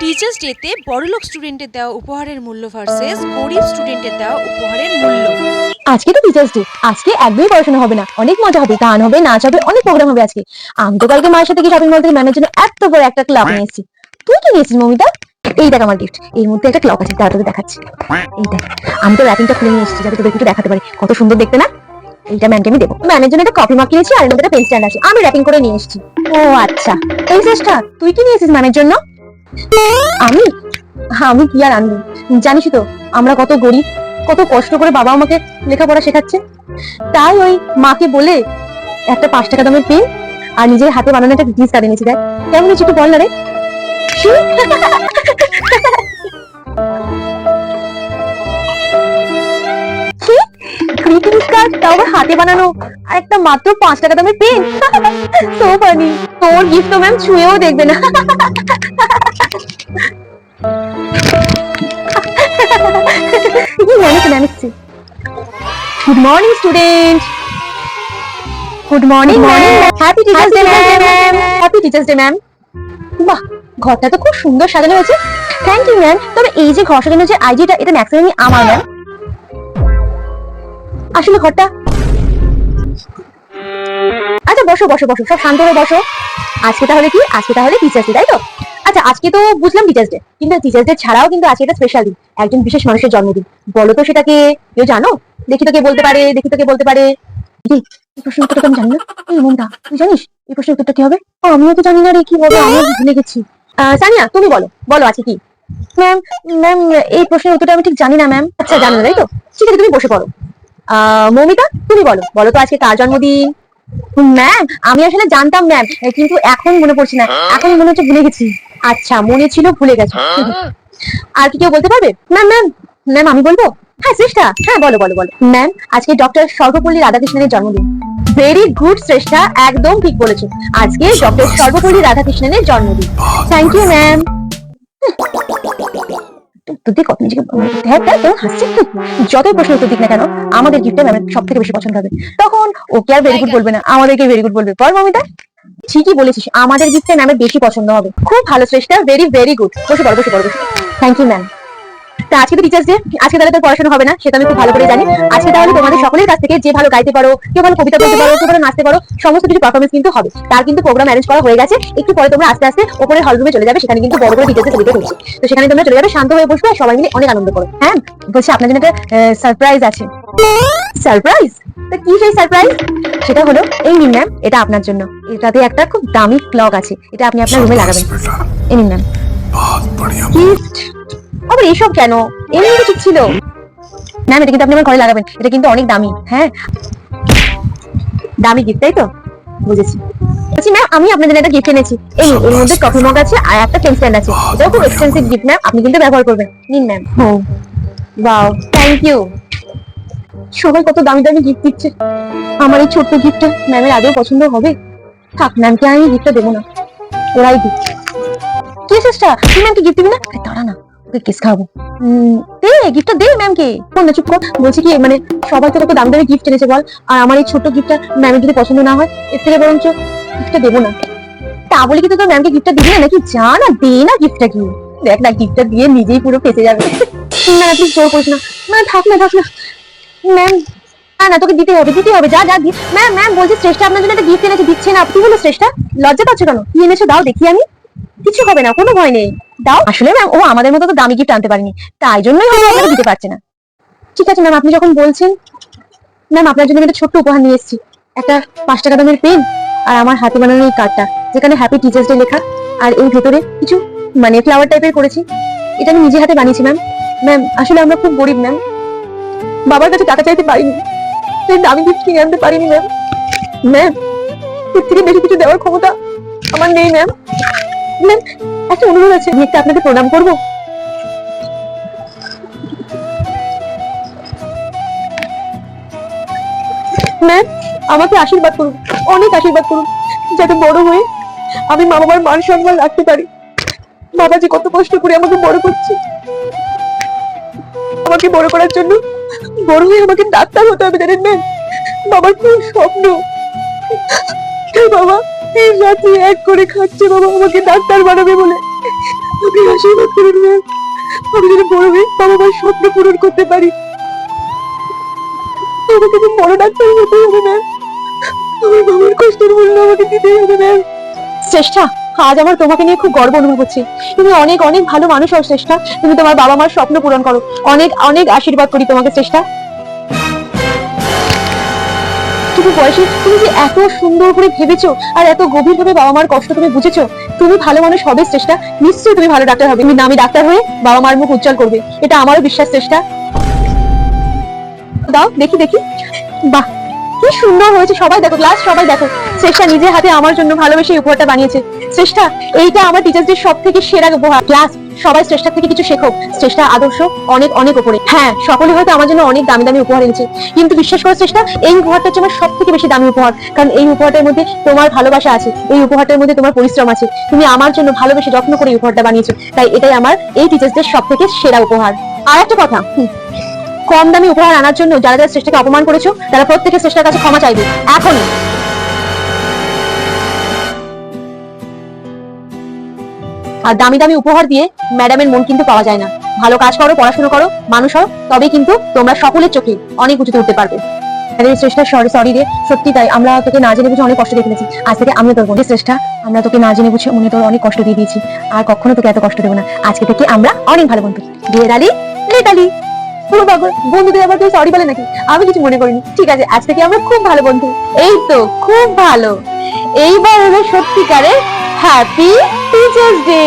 Teachers ডেতে বড়লোক স্টুডেন্টের দেওয়া উপহারের মূল্য ভার্সেস গরিব স্টুডেন্টের দেওয়া উপহারের মূল্য। আজকে তো টিচার্স ডে আজকে একদমই পড়াশোনা হবে না। অনেক মজা হবে, গান হবে, নাচ হবে, অনেক প্রোগ্রাম হবে আজকে। আমি তো কালকে মায়ের সাথে শপিং মল থেকে ম্যামের জন্য এত বড় একটা ক্লাব নিয়ে এসেছি। তুই কি নিয়েছিস মমিতা? এই দেখ আমার গিফট এর মধ্যে একটা ক্লক আছে, তার তোকে দেখাচ্ছি। এই দেখ, আমি তো র্যাপিংটা খুলে নিয়ে এসেছি যাতে তোদের একটু দেখাতে পারি। কত সুন্দর দেখতে না? এইটা ম্যামকে আমি দেবো। ম্যামের জন্য একটা কফি মাগ কিনেছি আর এর মধ্যে একটা পেন স্ট্যান্ড আছে। আমি র্যাপিং করে নিয়ে এসেছি। ও আচ্ছা। এই চেষ্টা, তুই কি নিয়েছিস ম্যামের জন্য? আমি? আমি কি আর আনব? জানিস তো, আমরা কত গরিব, কত কষ্ট করে বাবা আমাকে লেখাপড়া শেখাচ্ছে। তাই ওই মাকে বলে একটা পাঁচ টাকা দামের পেন আর নিজের হাতে বানানো একটা জিনিস কাটে নিয়েছি দেখ। কেমন হয়েছে একটু বল না রে। একটা মাত্র পাঁচ টাকা দামের পেন। তোর গিফট তো ম্যাম ছুঁয়েও দেখবে না। Manage manage good morning student good morning ma'am happy teachers day ma'am happy teachers day ma'am বাহ ঘরটা তো খুব সুন্দর সাজানো হয়েছে। থ্যাংক ইউ ম্যাম তবে এই যে ঘর সাজানোর যে আইডিয়াটা এটা ম্যাক্সিমামই আমার ম্যাম আসলে ঘরটা আচ্ছা বসো বসো বসো। সব শান্ত হয়ে বসো। আজকে তাহলে কি? আজকে তাহলে টিচার্স ডে তাই তো? আচ্ছা আজকে তো বুঝলাম টিচার্স ডে কিন্তু টিচার্স ডে ছাড়াও কিন্তু আজকে একটা স্পেশাল দিন একজন বিশেষ মানুষের জন্মদিন। বলো তো সেটাকে কেউ জানো? দেখি তোকে বলতে পারে দেখি তোকে বলতে পারে। প্রশ্নের উত্তরটা আমি জানি না? এই মমতা তুই জানিস? এই প্রশ্নের উত্তরটা কি হবে? আমিও তো জানি না রে কি হবে? আমিও ভুলে গেছি। সানিয়া তুমি বলো বলো আছে কি? ম্যাম ম্যাম এই প্রশ্নের উত্তরটা আমি ঠিক জানি না ম্যাম। আচ্ছা জানো তাই তো? ঠিক আছে তুমি বসে পড়ো। আহ, মৌমিতা তুমি বলো বলো তো আজকে কার জন্মদিন? ম্যাম আমি আসলে জানতাম ম্যাম কিন্তু এখন মনে পড়ছে না এখন মনে হচ্ছে ভুলে গেছি। আচ্ছা মনে ছিল ভুলে গেছো। আর কি কেউ বলতে পারবে? ম্যাম ম্যাম ম্যাম আমি বলব? হ্যাঁ শ্রেষ্ঠা। হ্যাঁ বলো বলো বলো। ম্যাম আজকে ডক্টর সর্বপল্লী রাধাকৃষ্ণনের জন্মদিন। ভেরি গুড শ্রেষ্ঠা একদম ঠিক বলেছ। আজকে ডক্টর সর্বপল্লী রাধাকৃষ্ণনের জন্মদিন। থ্যাংক ইউ ম্যাম দিয়ে কত নিজেকে হ্যাঁ তাই তো হাসছে? যতই প্রশ্ন উত্তর দিক না কেন আমাদের গিফটটা ম্যামের সব থেকে বেশি পছন্দ হবে। তখন ওকে আর ভেরি গুড বলবে না আমাদেরকে ভেরি গুড বলবে। বল মমিতা। ঠিকই বলেছিস, আমাদের গিফটটা ম্যামের বেশি পছন্দ হবে। খুব ভালো, শ্রেষ্ঠা ভেরি ভেরি গুড বসে পড়ো বসে পড়ো থ্যাংক ইউ ম্যাম তা আজকে তো টিচার্স ডে আজকে তাহলে তোর পড়াশোনা হবে না, সেটা আমি খুব ভালো করে জানি। আজকে তাহলে তোমাদের সকলের কাছ থেকে যে ভালো গাইতে পারো, কেউ ভালো কবিতা বলতে পারো, কেউ ভালো নাচতে পারো, সমস্ত কিছু পারফরমেন্স কিন্তু হবে। তার কিন্তু প্রোগ্রাম অ্যারেঞ্জ করা হয়ে গেছে। একটু পরে তোমরা আস্তে আস্তে ওপরে হল রুমে চলে যাবে, সেখানে কিন্তু বড় বড় টিচার্স সেলিব্রেট হচ্ছে তো সেখানে তোমরা চলে যাবে, শান্ত হয়ে বসবে সবাই মিলে অনেক আনন্দ করো হ্যাঁ? বলছি, আপনার জন্য একটা সারপ্রাইজ আছে। সারপ্রাইজ তা কি সেই সারপ্রাইজ সেটা হলো এই নিন ম্যাম এটা আপনার জন্য। এটাতে একটা খুব দামি ক্লক আছে। এটা আপনি আপনার রুমে লাগাবেন। এই নিন ম্যাম আবার এসব কেন? এমনি তো ছিল। ম্যাম এটা কিন্তু আপনি আমার ঘরে লাগাবেন। এটা কিন্তু অনেক দামি হ্যাঁ? দামি গিফট তাই তো? বুঝেছি। বলছি ম্যাম আমি আপনাদের একটা গিফট এনেছি। এই এর মধ্যে কফি মগ আছে আর একটা পেন স্ট্যান্ড আছে। এটাও খুব এক্সপেন্সিভ গিফট ম্যাম আপনি কিন্তু ব্যবহার করবেন। নিন ma'am O wow thank you সবাই কত দামি দামি গিফট দিচ্ছে। আমার এই ছোট্ট গিফটটা ম্যামের আদৌ পছন্দ হবে। থাক ম্যামকে আমি গিফটটা দেবো না। ওরাই কি চেষ্টা তুই ম্যামকে গিফট দিবি না? না ওকে কিস উম, দে গিফটটা দে ম্যামকে কোন না চুপ কর। বলছি কি মানে সবাই তো কত দামি দামি গিফট এনেছে বল। আর আমার এই ছোট্ট গিফটটা ম্যামের যদি পছন্দ না হয় এর থেকে বরঞ্চ গিফটটা দেবো না। তা বলে কি তো তোর ম্যামকে গিফটটা দিবি না নাকি? যা না দে না গিফটটা কি দেখ না গিফটটা দিয়ে নিজেই পুরো ফেসে যাবে। না তুই জোর করিস না। না থাক না থাক না। ম্যাম না না, তোকে দিতে হবে দিতে হবে, যা যা ম্যাম ম্যাম আপনার জন্য একটা গিফট এনেছে, দিচ্ছে না। কি হলো শ্রেষ্ঠা? লজ্জা কেন? কি দাও দেখি আমি। কিছু হবে না, কোনো ভয় নেই। দাও। আসলে ম্যাম ও আমাদের মতো তো দামি গিফট আনতে পারেনি। তাই জন্যই হয়তো আপনাকে দিতে পারছে না। ঠিক আছে ম্যাম আপনি যখন বলছেন ম্যাম আপনার জন্য একটা ছোট্ট উপহার নিয়ে এসেছি। একটা পাঁচ টাকা দামের পেন আর আমার হাতে বানানো এই কার্ডটা যেখানে হ্যাপি টিচার্স ডে লেখা। আর এই ভেতরে কিছু মানে ফ্লাওয়ার টাইপের করেছি। এটা আমি নিজে হাতে বানিয়েছি ম্যাম ম্যাম আসলে আমরা খুব গরিব ম্যাম বাবার কাছে টাকা চাইতে পারিনি। তাই দামি গিফট কিনে আনতে পারিনি ম্যাম ম্যাম এর থেকে বেশি কিছু দেওয়ার ক্ষমতা আমার নেই ম্যাম ম্যাম একটা অনুরোধ আছে, আমি একটা আপনাকে প্রণাম করব। ম্যাম আমাকে আশীর্বাদ করুন, অনেক আশীর্বাদ করুন, যাতে বড় হয়ে আমি মা বাবার মান সম্মান রাখতে পারি। বাবা যে কত কষ্ট করে আমাকে বড় করছে, আমাকে বড় করার জন্য বড় হয়ে আমাকে ডাক্তার হতে হবে, জানেন ম্যাম? বাবার খুব স্বপ্ন? বাবা, এই রাতে এক করে খাচ্ছে বাবা, আমাকে ডাক্তার বানাবে বলে। তুমি আশীর্বাদ করুন, ম্যাম। আমি যেন বড় হয়ে বাবা মার স্বপ্ন পূরণ করতে পারি। আমাকে যে বড় ডাক্তার হতে হবে, ম্যাম। আমার বাবার কষ্টের মূল্য আমাকে দিতেই হবে, ম্যাম। চেষ্টা। আজ আমার তোমাকে নিয়ে খুব গর্ব অনুভব হচ্ছে তুমি অনেক অনেক ভালো মানুষ হও চেষ্টা তুমি তোমার বাবা মার স্বপ্ন পূরণ করো। অনেক অনেক আশীর্বাদ করি তোমাকে বয়সে, তুমি যে এত সুন্দর করে ভেবেছো আর এত বাবা মার কষ্ট তুমি বুঝেছ, তুমি ভালো মানুষ হবে চেষ্টা নিশ্চয়ই তুমি ভালো ডাক্তার হবে। তুমি নামি ডাক্তার হয়ে বাবা মার মুখ উজ্জ্বল করবে। এটা আমারও বিশ্বাস চেষ্টা দাও, দেখি দেখি। বাহ, কি সুন্দর হয়েছে। সবাই দেখো ক্লাস সবাই দেখো। চেষ্টা নিজের হাতে আমার জন্য ভালোবেসে উপহারটা বানিয়েছে। চেষ্টা এইটা আমার টিচারদের সব থেকে সেরা উপহার। ক্লাস, সবাই চেষ্টা থেকে কিছু শেখো। চেষ্টা আদর্শ, অনেক অনেক উপরে। হ্যাঁ সকলে হয়তো আমার জন্য অনেক দামি দামি উপহার এনেছে। কিন্তু বিশ্বাস করার চেষ্টা এই উপহারটা হচ্ছে আমার সব থেকে বেশি দামি উপহার। কারণ এই উপহারটার মধ্যে তোমার ভালোবাসা আছে। এই উপহারটার মধ্যে তোমার পরিশ্রম আছে। তুমি আমার জন্য ভালোবেসে যত্ন করে এই উপহারটা বানিয়েছো। তাই এটাই আমার এই টিচারদের সব থেকে সেরা উপহার। আর একটা কথা কম দামি উপহার আনার জন্য যারা যারা শ্রেষ্ঠাকে অপমান করেছ, তারা প্রত্যেকের শ্রেষ্ঠার কাছে ক্ষমা চাইবে। এখনই। আর দামি দামি উপহার দিয়ে ম্যাডামের মন কিন্তু পাওয়া যায় না। ভালো কাজ করো, পড়াশোনা করো, মানুষ হও তবে কিন্তু তোমরা সকলের চোখে অনেক উঁচুতে উঠতে পারবে। আরে শ্রেষ্ঠা সরি সরি রে, সত্যি তাই। আমরা তোকে না জেনে বুঝে অনেক কষ্ট দিয়ে আজ থেকে আমিও তোর বোন শ্রেষ্ঠা, আমরা তোকে না জেনে বুঝে মনে তোর অনেক কষ্ট দিয়ে দিয়েছি। আর কখনো তোকে এত কষ্ট দেবো না। আজকে থেকে আমরা অনেক ভালো বন্ধু। দিয়ে দালি। পুরো পাগল, বন্ধুদের আবার কেউ সরি বলে নাকি? আমি কিছু মনে করিনি। ঠিক আছে আজ থেকে আমরা খুব ভালো বন্ধু? এই তো, খুব ভালো। এইবার হলো সত্যিকারের হ্যাপি টিচার্স ডে